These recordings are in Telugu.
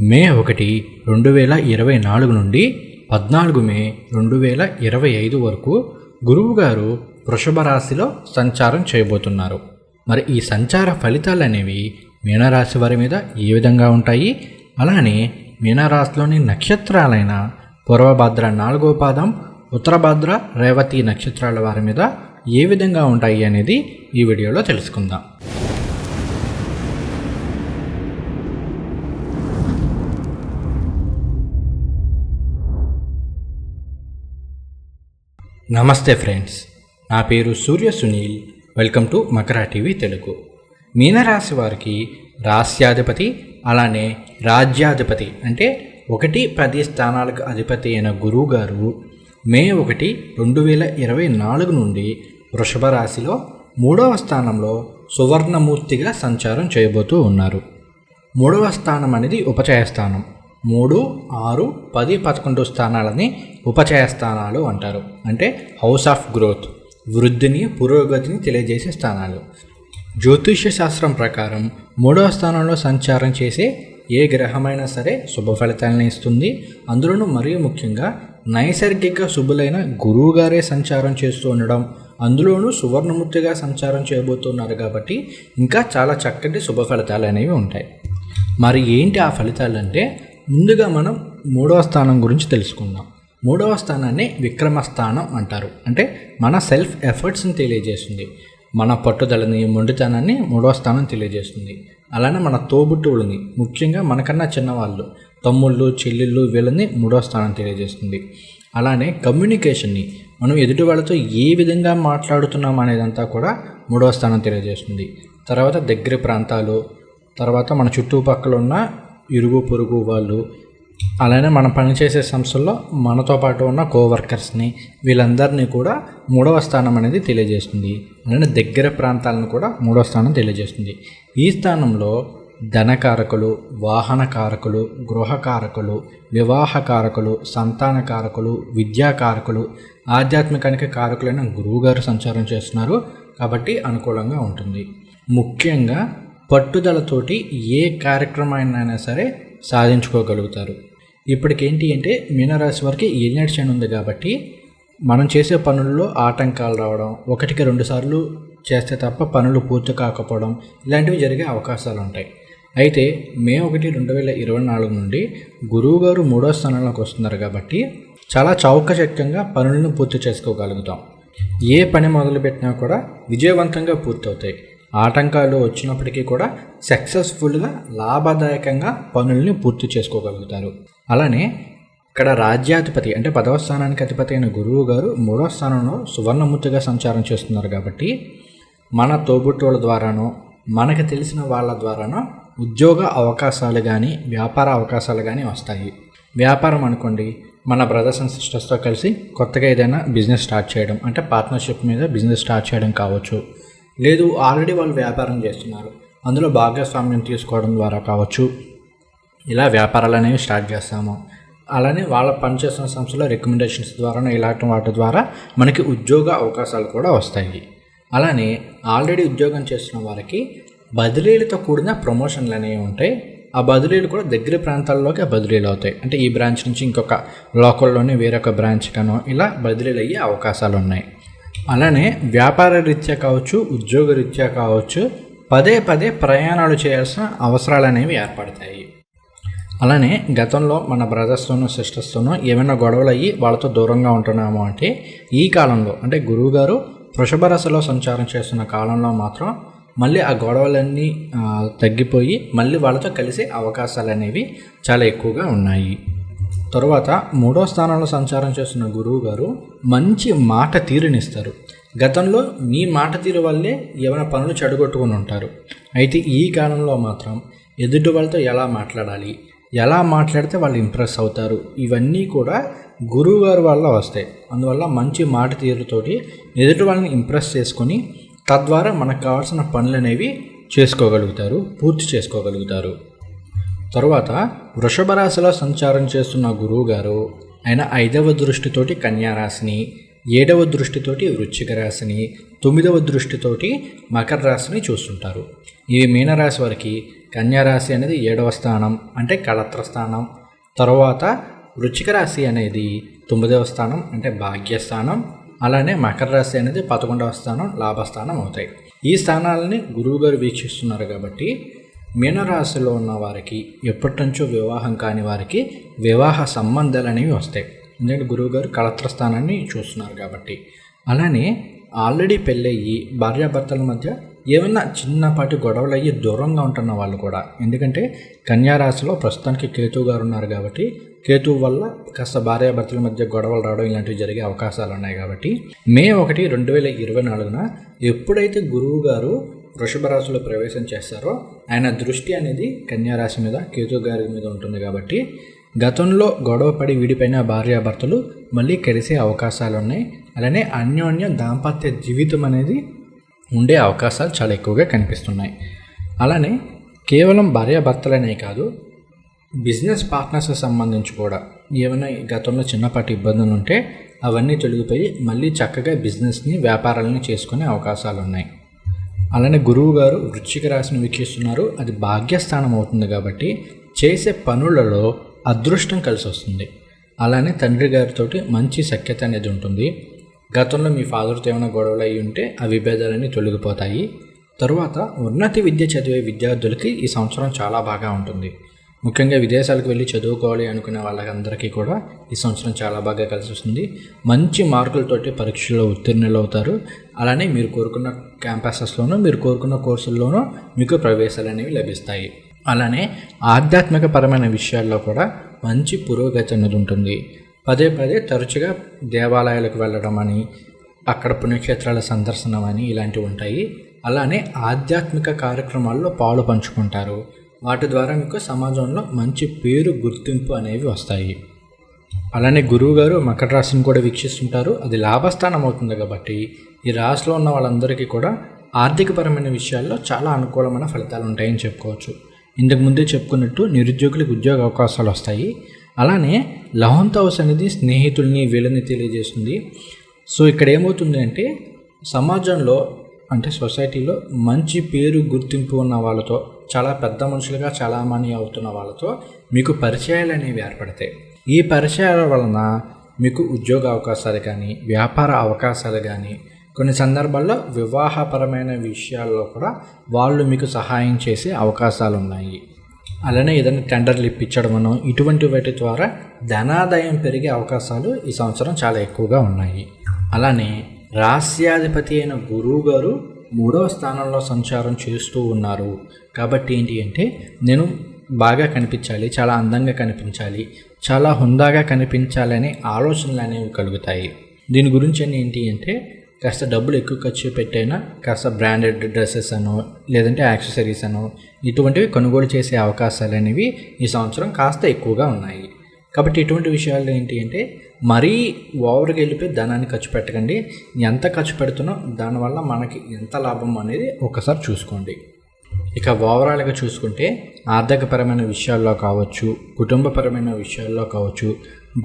మే ఒకటి రెండు వేల ఇరవై నాలుగు నుండి పద్నాలుగు మే రెండు వేల ఇరవై ఐదు వరకు గురువుగారు వృషభ రాశిలో సంచారం చేయబోతున్నారు. మరి ఈ సంచార ఫలితాలు అనేవి మీనరాశి వారి మీద ఏ విధంగా ఉంటాయి? అలానే మీనరాశిలోని నక్షత్రాలైన పూర్వభద్ర నాలుగో పాదం ఉత్తరభద్ర రేవతి నక్షత్రాల వారి మీద ఏ విధంగా ఉంటాయి అనేది ఈ వీడియోలో తెలుసుకుందాం. నమస్తే ఫ్రెండ్స్ నా పేరు Surya Sunil welcome to Makara TV Telugu. మీనరాశి వారికి రాస్యాధిపతి అలానే రాజ్యాధిపతి అంటే ఒకటి పది స్థానాలకు అధిపతి అయిన గురువు గారు మే ఒకటి రెండు వేల ఇరవై నాలుగు నుండి వృషభ రాశిలో మూడవ స్థానంలో సువర్ణమూర్తిగా సంచారం చేయబోతూ ఉన్నారు. మూడవ స్థానం అనేది ఉపచయ స్థానం. మూడు ఆరు పది పదకొండు స్థానాలని ఉపచయ స్థానాలు అంటారు. అంటే హౌస్ ఆఫ్ గ్రోత్ వృద్ధిని పురోగతిని తెలియజేసే స్థానాలు. జ్యోతిష్య శాస్త్రం ప్రకారం మూడవ స్థానంలో సంచారం చేసే ఏ గ్రహమైనా సరే శుభ ఫలితాలను ఇస్తుంది. అందులోనూ మరియు ముఖ్యంగా నైసర్గిక శుభులైన గురువుగారే సంచారం చేస్తూ ఉండడం అందులోనూ సువర్ణమూర్తిగా సంచారం చేయబోతున్నారు కాబట్టి ఇంకా చాలా చక్కటి శుభ ఫలితాలు అనేవి ఉంటాయి. మరి ఏంటి ఆ ఫలితాలు అంటే ముందుగా మనం మూడవ స్థానం గురించి తెలుసుకుందాం. మూడవ స్థానాన్ని విక్రమ స్థానం అంటారు. అంటే మన సెల్ఫ్ ఎఫర్ట్స్ని తెలియజేస్తుంది. మన పట్టుదలని మొండితనాన్ని మూడవ స్థానం తెలియజేస్తుంది. అలానే మన తోబుట్టువులని ముఖ్యంగా మనకన్నా చిన్నవాళ్ళు తమ్ముళ్ళు చెల్లెళ్ళు వీళ్ళని మూడవ స్థానం తెలియజేస్తుంది. అలానే కమ్యూనికేషన్ని మనం ఎదుటి వాళ్ళతో ఏ విధంగా మాట్లాడుతున్నాం అనేదంతా కూడా మూడవ స్థానం తెలియజేస్తుంది. తర్వాత దగ్గర ప్రాంతాలు తర్వాత మన చుట్టుపక్కల ఉన్న ఇరుగు పొరుగు వాళ్ళు. అలానే మనం పనిచేసే సంస్థల్లో మనతో పాటు ఉన్న కోవర్కర్స్ని వీళ్ళందరినీ కూడా మూడవ స్థానం అనేది తెలియజేస్తుంది. అలానే దగ్గర ప్రాంతాలను కూడా మూడవ స్థానం తెలియజేస్తుంది. ఈ స్థానంలో ధనకారకులు వాహనకారకులు గృహకారకులు వివాహకారకులు సంతానకారకులు విద్యాకారకులు ఆధ్యాత్మికానికి కారకులైన గురువుగారు సంచారం చేస్తున్నారు కాబట్టి అనుకూలంగా ఉంటుంది. ముఖ్యంగా పట్టుదలతోటి ఏ కార్యక్రమాన్నైనా సరే సాధించుకోగలుగుతారు. ఇప్పటికేంటి అంటే మీనరాశి వారికి ఏలినట్ శని ఉంది కాబట్టి మనం చేసే పనుల్లో ఆటంకాలు రావడం ఒకటికి రెండు సార్లు చేస్తే తప్ప పనులు పూర్తి కాకపోవడం ఇలాంటివి జరిగే అవకాశాలు ఉంటాయి. అయితే మే ఒకటి రెండు వేల ఇరవై నాలుగు నుండి గురువు గారు మూడో స్థానంలోకి వస్తున్నారు కాబట్టి చాలా చౌకచక్యంగా పనులను పూర్తి చేసుకోగలుగుతాం. ఏ పని మొదలుపెట్టినా కూడా విజయవంతంగా పూర్తవుతాయి. ఆటంకాలు వచ్చినప్పటికీ కూడా సక్సెస్ఫుల్గా లాభదాయకంగా పనుల్ని పూర్తి చేసుకోగలుగుతారు. అలానే ఇక్కడ రాజ్యాధిపతి అంటే పదవ స్థానానికి అధిపతి అయిన గురువు గారు మూడవ స్థానంలో సువర్ణమూర్తిగా సంచారం చేస్తున్నారు కాబట్టి మన తోబుట్టువుల ద్వారానో మనకు తెలిసిన వాళ్ళ ద్వారానో ఉద్యోగ అవకాశాలు కానీ వ్యాపార అవకాశాలు కానీ వస్తాయి. వ్యాపారం అనుకోండి మన బ్రదర్స్ అండ్ సిస్టర్స్తో కలిసి కొత్తగా ఏదైనా బిజినెస్ స్టార్ట్ చేయడం అంటే పార్ట్నర్షిప్ మీద బిజినెస్ స్టార్ట్ చేయడం కావచ్చు. లేదు ఆల్రెడీ వాళ్ళు వ్యాపారం చేస్తున్నారు. అందులో భాగస్వామ్యం తీసుకోవడం ద్వారా కావచ్చు. ఇలా వ్యాపారాలు అనేవి స్టార్ట్ చేస్తాము. అలానే వాళ్ళ పనిచేసిన సంస్థలో రికమెండేషన్స్ ద్వారా ఇలాంటి వాటి ద్వారా మనకి ఉద్యోగ అవకాశాలు కూడా వస్తాయి. అలానే ఆల్రెడీ ఉద్యోగం చేస్తున్న వారికి బదిలీలతో కూడిన ప్రమోషన్లు అనేవి ఉంటాయి. ఆ బదిలీలు కూడా దగ్గర ప్రాంతాల్లోకి బదిలీలు అవుతాయి. అంటే ఈ బ్రాంచ్ నుంచి ఇంకొక లోకల్లోనే వేరొక బ్రాంచ్ కనో ఇలా బదిలీలు అయ్యే అవకాశాలు ఉన్నాయి. అలానే వ్యాపార రీత్యా కావచ్చు ఉద్యోగ రీత్యా కావచ్చు పదే పదే ప్రయాణాలు చేయాల్సిన అవసరాలు అనేవి ఏర్పడతాయి. అలానే గతంలో మన బ్రదర్స్తోనో సిస్టర్స్తోనో ఏమైనా గొడవలు అయ్యి వాళ్ళతో దూరంగా ఉంటున్నాము అంటే ఈ కాలంలో అంటే గురువుగారు గారు రసలో సంచారం చేస్తున్న కాలంలో మాత్రం మళ్ళీ ఆ గొడవలన్నీ తగ్గిపోయి మళ్ళీ వాళ్ళతో కలిసే అవకాశాలు అనేవి చాలా ఎక్కువగా ఉన్నాయి. తరువాత మూడో స్థానంలో సంచారం చేస్తున్న గురువు గారు మంచి మాట తీరునిస్తారు. గతంలో మీ మాట తీరు వల్లే ఏమైనా పనులు చెడగొట్టుకుని ఉంటారు. అయితే ఈ కాలంలో మాత్రం ఎదుటి వాళ్ళతో ఎలా మాట్లాడాలి ఎలా మాట్లాడితే వాళ్ళు ఇంప్రెస్ అవుతారు ఇవన్నీ కూడా గురువుగారి వల్ల వస్తాయి. అందువల్ల మంచి మాట తీరుతోటి ఎదుటి వాళ్ళని ఇంప్రెస్ చేసుకొని తద్వారా మనకు కావాల్సిన పనులు అనేవి చేసుకోగలుగుతారు పూర్తి చేసుకోగలుగుతారు. తరువాత వృషభ రాశిలో సంచారం చేస్తున్న గురువు గారు ఆయన ఐదవ దృష్టితోటి కన్యారాశిని ఏడవ దృష్టితోటి వృశ్చిక రాశిని తొమ్మిదవ దృష్టితోటి మకర రాశిని చూస్తుంటారు. ఇవి మీనరాశి వారికి కన్యారాశి అనేది ఏడవ స్థానం అంటే కళత్ర స్థానం. తర్వాత వృశ్చిక రాశి అనేది తొమ్మిదవ స్థానం అంటే భాగ్యస్థానం. అలానే మకర రాశి అనేది పదకొండవ స్థానం లాభస్థానం అవుతాయి. ఈ స్థానాలని గురువు గారు వీక్షిస్తున్నారు కాబట్టి మీనరాశిలో ఉన్న వారికి ఎప్పటి నుంచో వివాహం కాని వారికి వివాహ సంబంధాలు అనేవి వస్తాయి. ఎందుకంటే గురువుగారు కళత్ర స్థానాన్ని చూస్తున్నారు కాబట్టి. అలానే ఆల్రెడీ పెళ్ళయ్యి భార్యాభర్తల మధ్య ఏమన్నా చిన్నపాటి గొడవలు అయ్యి దూరంగా ఉంటున్న వాళ్ళు కూడా. ఎందుకంటే కన్యారాశిలో ప్రస్తుతానికి కేతు గారు ఉన్నారు కాబట్టి కేతు వల్ల కాస్త భార్యాభర్తల మధ్య గొడవలు రావడం ఇలాంటివి జరిగే అవకాశాలు ఉన్నాయి కాబట్టి మే ఒకటి రెండు వేల ఇరవై నాలుగున ఎప్పుడైతే గురువు గారు వృషభ రాశిలో ప్రవేశం చేస్తారో ఆయన దృష్టి అనేది కన్యారాశి మీద కేతు గారి మీద ఉంటుంది కాబట్టి గతంలో గొడవ పడి విడిపోయిన భార్యాభర్తలు మళ్ళీ కలిసే అవకాశాలు ఉన్నాయి. అలానే అన్యోన్య దాంపత్య జీవితం అనేది ఉండే అవకాశాలు చాలా ఎక్కువగా కనిపిస్తున్నాయి. అలానే కేవలం భార్యాభర్తలనే కాదు బిజినెస్ పార్ట్నర్స్ సంబంధించి కూడా ఏమైనా గతంలో చిన్నపాటి ఇబ్బందులు ఉంటే అవన్నీ తొలగిపోయి మళ్ళీ చక్కగా బిజినెస్ని వ్యాపారాలని చేసుకునే అవకాశాలు ఉన్నాయి. అలానే గురువు గారు వృశ్చిక రాశిని వీక్షిస్తున్నారు. అది భాగ్యస్థానం అవుతుంది కాబట్టి చేసే పనులలో అదృష్టం కలిసి వస్తుంది అలానే తండ్రి గారితో మంచి సఖ్యత అనేది ఉంటుంది. గతంలో మీ ఫాదర్తో ఏమైనా గొడవలు అయి ఉంటే ఆ విభేదాలన్నీ తొలగిపోతాయి. తరువాత ఉన్నతి విద్య చదివే విద్యార్థులకి ఈ సంవత్సరం చాలా బాగా ఉంటుంది. ముఖ్యంగా విదేశాలకు వెళ్ళి చదువుకోవాలి అనుకునే వాళ్ళందరికీ కూడా ఈ సంవత్సరం చాలా బాగా కలిసి వస్తుంది. మంచి మార్కులతోటి పరీక్షల్లో ఉత్తీర్ణులు అవుతారు. అలానే మీరు కోరుకున్న క్యాంపసెస్లోనూ మీరు కోరుకున్న కోర్సుల్లోనూ మీకు ప్రవేశాలు అనేవి లభిస్తాయి. అలానే ఆధ్యాత్మిక పరమైన విషయాల్లో కూడా మంచి పురోగతి అనేది ఉంటుంది. పదే పదే తరచుగా దేవాలయాలకు వెళ్ళడం అని అక్కడ పుణ్యక్షేత్రాల సందర్శనం అని ఇలాంటివి ఉంటాయి. అలానే ఆధ్యాత్మిక కార్యక్రమాల్లో పాలు పంచుకుంటారు. వాటి ద్వారా మీకు సమాజంలో మంచి పేరు గుర్తింపు అనేవి వస్తాయి. అలానే గురువు గారు మకర రాశిని కూడా వీక్షిస్తుంటారు. అది లాభస్థానం అవుతుంది కాబట్టి ఈ రాశిలో ఉన్న వాళ్ళందరికీ కూడా ఆర్థికపరమైన విషయాల్లో చాలా అనుకూలమైన ఫలితాలు ఉంటాయని చెప్పుకోవచ్చు. ఇంతకు ముందే చెప్పుకున్నట్టు నిరుద్యోగులకు ఉద్యోగ అవకాశాలు వస్తాయి. అలానే లవంత్ హౌస్ అనేది స్నేహితుల్ని వీళ్ళని తెలియజేస్తుంది. సో ఇక్కడ ఏమవుతుంది అంటే సమాజంలో అంటే సొసైటీలో మంచి పేరు గుర్తింపు ఉన్న వాళ్ళతో చాలా పెద్ద మనుషులుగా చలామణి అవుతున్న వాళ్ళతో మీకు పరిచయాలు అనేవి ఏర్పడతాయి. ఈ పరిచయాల వలన మీకు ఉద్యోగ అవకాశాలు కానీ వ్యాపార అవకాశాలు కానీ కొన్ని సందర్భాల్లో వివాహపరమైన విషయాల్లో కూడా వాళ్ళు మీకు సహాయం చేసే అవకాశాలు ఉన్నాయి. అలానే ఏదైనా టెండర్లు ఇప్పించడమనో ఇటువంటి వాటి ద్వారా ధనాదాయం పెరిగే అవకాశాలు ఈ సంవత్సరం చాలా ఎక్కువగా ఉన్నాయి. అలానే రాస్యాధిపతి అయిన గురువు గారు మూడవ స్థానంలో సంచారం చేస్తూ ఉన్నారు. కాబట్టి ఏంటి అంటే నేను బాగా కనిపించాలి చాలా అందంగా కనిపించాలి చాలా హుందాగా కనిపించాలి అనే ఆలోచనలు అనేవి కలుగుతాయి. దీని గురించి ఏంటి అంటే కాస్త డబ్బులు ఎక్కువ ఖర్చు పెట్టైనా కాస్త బ్రాండెడ్ డ్రెస్సెస్ అనో లేదంటే యాక్సెసరీస్ అనో ఇటువంటివి కొనుగోలు చేసే అవకాశాలు అనేవి ఈ సంవత్సరం కాస్త ఎక్కువగా ఉన్నాయి. కాబట్టి ఇటువంటి విషయాలు ఏంటి అంటే మరీ ఓవర్గా వెళ్ళిపోయి ధనాన్ని ఖర్చు పెట్టకండి. ఎంత ఖర్చు పెడుతున్నో దానివల్ల మనకి ఎంత లాభం అనేది ఒకసారి చూసుకోండి. ఇక ఓవరాల్గా చూసుకుంటే ఆర్థికపరమైన విషయాల్లో కావచ్చు కుటుంబపరమైన విషయాల్లో కావచ్చు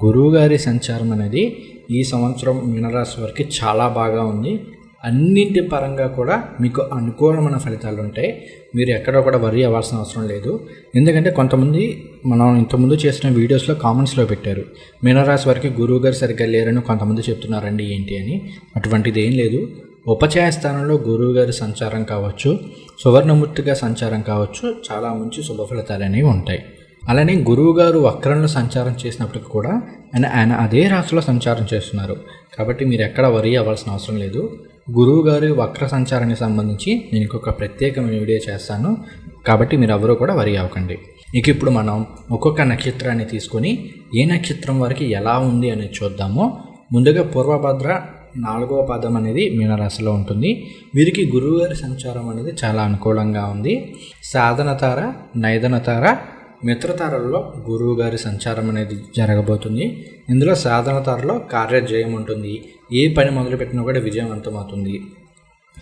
గురువుగారి సంచారం అనేది ఈ సంవత్సరం మీనరాశి వారికి చాలా బాగా ఉంది. అన్నింటి పరంగా కూడా మీకు అనుకూలమైన ఫలితాలు ఉంటాయి. మీరు ఎక్కడ కూడా వరి అవ్వాల్సిన అవసరం లేదు. ఎందుకంటే కొంతమంది మనం ఇంతకుముందు చేసిన వీడియోస్లో కామెంట్స్లో పెట్టారు. మీనరాశి వారికి గురువు గారు సరిగ్గా లేరని కొంతమంది చెప్తున్నారండి ఏంటి అని. అటువంటిది ఏం లేదు. ఉపచయ స్థానంలో గురువు గారి సంచారం కావచ్చు సువర్ణమూర్తిగా సంచారం కావచ్చు చాలా మంచి శుభ ఫలితాలు అనేవి ఉంటాయి. అలానే గురువుగారు వక్రంలో సంచారం చేసినప్పటికి కూడా ఆయన ఆయన అదే రాశిలో సంచారం చేస్తున్నారు. కాబట్టి మీరు ఎక్కడ వరి అవ్వాల్సిన అవసరం లేదు. గురువుగారి వక్ర సంచారానికి సంబంధించి నేను ఇంకొక ప్రత్యేకమైన వీడియో చేస్తాను. కాబట్టి మీరు ఎవరూ కూడా వరి అవ్వకండి ఇక ఇప్పుడు మనం ఒక్కొక్క నక్షత్రాన్ని తీసుకొని ఏ నక్షత్రం వారికి ఎలా ఉంది అనేది చూద్దాము. ముందుగా పూర్వభద్ర నాలుగవ పదం అనేది మీనరాశిలో ఉంటుంది. వీరికి గురువుగారి సంచారం అనేది చాలా అనుకూలంగా ఉంది. సాధనతార నైదనతార మిత్రతారల్లో గురువు గారి సంచారం అనేది జరగబోతుంది. ఇందులో సాధన తారలో కార్యజయం ఉంటుంది. ఏ పని మొదలుపెట్టినా కూడా విజయవంతమవుతుంది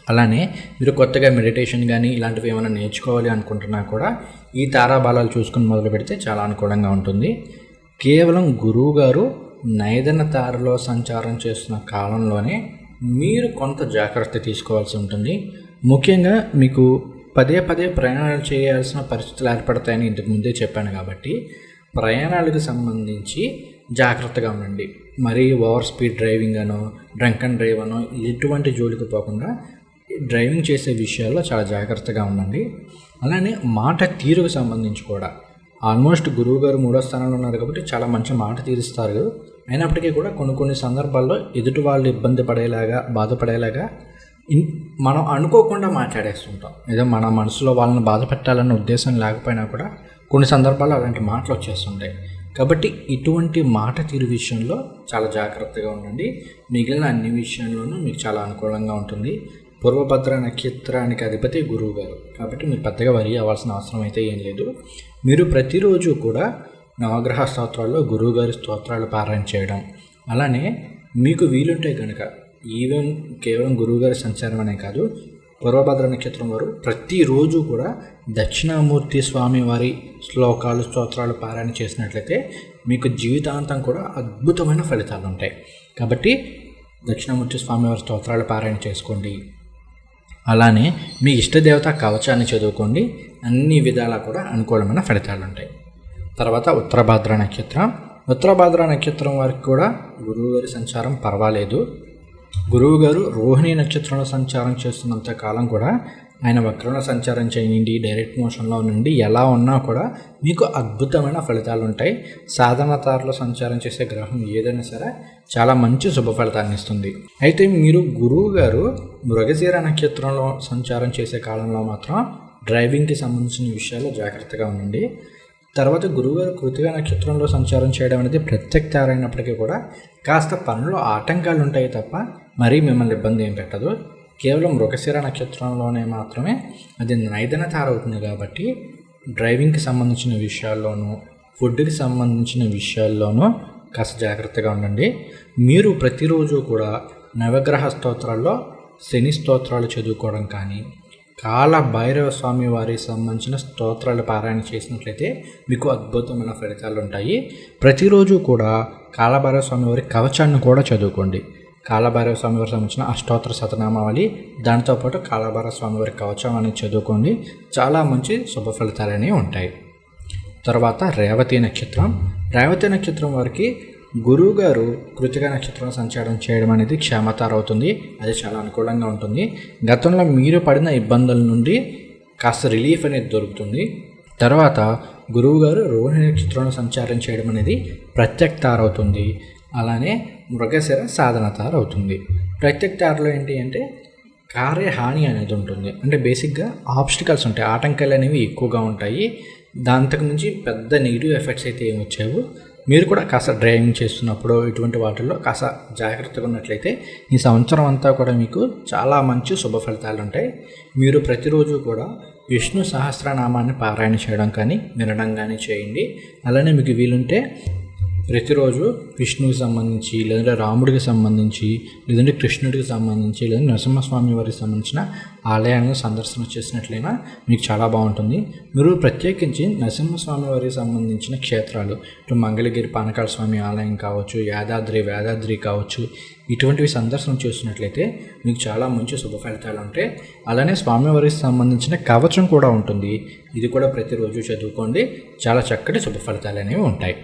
అలానే మీరు కొత్తగా మెడిటేషన్ కానీ ఇలాంటివి ఏమైనా నేర్చుకోవాలి అనుకుంటున్నా కూడా ఈ తారాబాలాలు చూసుకుని మొదలు పెడితే చాలా అనుకూలంగా ఉంటుంది. కేవలం గురువు గారు నైదన తారలో సంచారం చేస్తున్న కాలంలోనే మీరు కొంత జాగ్రత్త తీసుకోవాల్సి ఉంటుంది. ముఖ్యంగా మీకు పదే పదే ప్రయాణాలు చేయాల్సిన పరిస్థితులు ఏర్పడతాయని ఇంతకు ముందే చెప్పాను కాబట్టి ప్రయాణాలకు సంబంధించి జాగ్రత్తగా ఉండండి. మరీ ఓవర్ స్పీడ్ డ్రైవింగ్ అనో డ్రంక్ అండ్ డ్రైవ్ అనో ఎటువంటి జోలికి పోకుండా డ్రైవింగ్ చేసే విషయాల్లో చాలా జాగ్రత్తగా ఉండండి. అలానే మాట తీరుకు సంబంధించి కూడా. ఆల్మోస్ట్ గురువు గారు మూడో స్థానంలో ఉన్నారు కాబట్టి చాలా మంచి మాట తీరుస్తారు. అయినప్పటికీ కూడా కొన్ని కొన్ని సందర్భాల్లో ఎదుటి వాళ్ళు ఇబ్బంది పడేలాగా బాధపడేలాగా మనం అనుకోకుండా మాట్లాడేస్తుంటాం. ఏదో మన మనసులో వాళ్ళని బాధ పెట్టాలన్న ఉద్దేశం లేకపోయినా కూడా కొన్ని సందర్భాల్లో అలాంటి మాటలు వచ్చేస్తుంటాయి. కాబట్టి ఇటువంటి మాట తీరు విషయంలో చాలా జాగ్రత్తగా ఉండండి. మిగిలిన అన్ని విషయంలోనూ మీకు చాలా అనుకూలంగా ఉంటుంది. పూర్వభద్ర నక్షత్రానికి అధిపతి గురువు గారు. కాబట్టి మీరు పెద్దగా వరి అవ్వాల్సిన అవసరం అయితే ఏం లేదు. మీరు ప్రతిరోజు కూడా నవగ్రహ స్తోత్రాల్లో గురువు గారి స్తోత్రాలు పారాయణ చేయడం. అలానే మీకు వీలుంటే కనుక ఈవెన్ కేవలం గురువుగారి సంచారం అనే కాదు పూర్వభద్ర నక్షత్రం వారు ప్రతిరోజు కూడా దక్షిణామూర్తి స్వామి వారి శ్లోకాలు స్తోత్రాలు పారాయణ చేసినట్లయితే మీకు జీవితాంతం కూడా అద్భుతమైన ఫలితాలు ఉంటాయి. కాబట్టి దక్షిణామూర్తి స్వామి వారి స్తోత్రాలు పారాయణ చేసుకోండి. అలానే మీ ఇష్టదేవత కవచాన్ని చదువుకోండి. అన్ని విధాలా కూడా అనుకూలమైన ఫలితాలు ఉంటాయి. తర్వాత ఉత్తరభాద్ర నక్షత్రం. ఉత్తరభాద్ర నక్షత్రం వారికి కూడా గురువుగారి సంచారం పర్వాలేదు. గురువు గారు రోహిణి నక్షత్రంలో సంచారం చేస్తున్నంత కాలం కూడా ఆయన వక్రంలో సంచారం చేయండి డైరెక్ట్ మోషన్లో నుండి ఎలా ఉన్నా కూడా మీకు అద్భుతమైన ఫలితాలు ఉంటాయి. సాధనతారలో సంచారం చేసే గ్రహం ఏదైనా సరే చాలా మంచి శుభ ఫలితాన్ని ఇస్తుంది. అయితే మీరు గురువు గారు మృగశీర నక్షత్రంలో సంచారం చేసే కాలంలో మాత్రం డ్రైవింగ్కి సంబంధించిన విషయాలు జాగ్రత్తగా ఉండండి. తర్వాత గురువుగారు కృతిగా నక్షత్రంలో సంచారం చేయడం అనేది ప్రత్యక్తారైనప్పటికీ కూడా కాస్త పనులు ఆటంకాలు ఉంటాయి తప్ప మరీ మిమ్మల్ని ఇబ్బంది ఏం పెట్టదు. కేవలం మృగశిర నక్షత్రంలోనే మాత్రమే అది నైదన తారవుతుంది కాబట్టి డ్రైవింగ్కి సంబంధించిన విషయాల్లోనూ ఫుడ్కి సంబంధించిన విషయాల్లోనూ కాస్త జాగ్రత్తగా ఉండండి. మీరు ప్రతిరోజు కూడా నవగ్రహ స్తోత్రాల్లో శని స్తోత్రాలు చదువుకోవడం కానీ కాల భైరవ స్వామి వారికి సంబంధించిన స్తోత్రాలు పారాయణ చేసినట్లయితే మీకు అద్భుతమైన ఫలితాలు ఉంటాయి. ప్రతిరోజు కూడా కాలభైరవ స్వామి వారి కవచాన్ని కూడా చదువుకోండి. కాలభైరవ స్వామి వారికి సంబంధించిన అష్టోత్తర శతనామావళి దాంతోపాటు కాలభైరవ స్వామి వారి కవచం అనేది చదువుకోండి. చాలా మంచి శుభ ఫలితాలు అనేవి ఉంటాయి. తర్వాత రేవతి నక్షత్రం. రేవతి నక్షత్రం వారికి గురువు గారు కృతిక నక్షత్రం సంచారం చేయడం అనేది క్షేమతార అవుతుంది అది చాలా అనుకూలంగా ఉంటుంది. గతంలో మీరు పడిన ఇబ్బందుల నుండి కాస్త రిలీఫ్ అనేది దొరుకుతుంది. తర్వాత గురువు గారు రోహిణి నక్షత్రంలో సంచారం చేయడం అనేది ప్రత్యక్తార అవుతుంది అలానే మృగశిర సాధనతార అవుతుంది ప్రత్యక్తారలో ఏంటి అంటే కార్యహాని అనేది ఉంటుంది. అంటే బేసిక్గా ఆబ్స్టికల్స్ ఉంటాయి. ఆటంకాలు అనేవి ఎక్కువగా ఉంటాయి. దాంతకు నుంచి పెద్ద నెగిటివ్ ఎఫెక్ట్స్ అయితే ఏమి వచ్చావు మీరు కూడా కాస్త డ్రైవింగ్ చేస్తున్నప్పుడు ఇటువంటి వాటిల్లో కాస్త జాగ్రత్తగా ఉన్నట్లయితే ఈ సంవత్సరం అంతా కూడా మీకు చాలా మంచి శుభ ఫలితాలు ఉంటాయి. మీరు ప్రతిరోజు కూడా విష్ణు సహస్రనామాన్ని పారాయణ చేయడం కానీ వినడం కానీ చేయండి. అలానే మీకు వీలుంటే ప్రతిరోజు విష్ణువుకి సంబంధించి లేదంటే రాముడికి సంబంధించి లేదంటే కృష్ణుడికి సంబంధించి లేదంటే నరసింహస్వామి వారికి సంబంధించిన ఆలయాలను సందర్శన చేసినట్లయినా మీకు చాలా బాగుంటుంది. మీరు ప్రత్యేకించి నరసింహస్వామి వారికి సంబంధించిన క్షేత్రాలు ఇటు మంగళగిరి పానకాల స్వామి ఆలయం కావచ్చు యాదాద్రి వేదాద్రి కావచ్చు ఇటువంటివి సందర్శనం చేసినట్లయితే మీకు చాలా మంచి శుభ ఫలితాలు ఉంటాయి. అలానే స్వామివారికి సంబంధించిన కవచం కూడా ఉంటుంది. ఇది కూడా ప్రతిరోజు చదువుకోండి. చాలా చక్కటి శుభ ఫలితాలు అనేవి ఉంటాయి.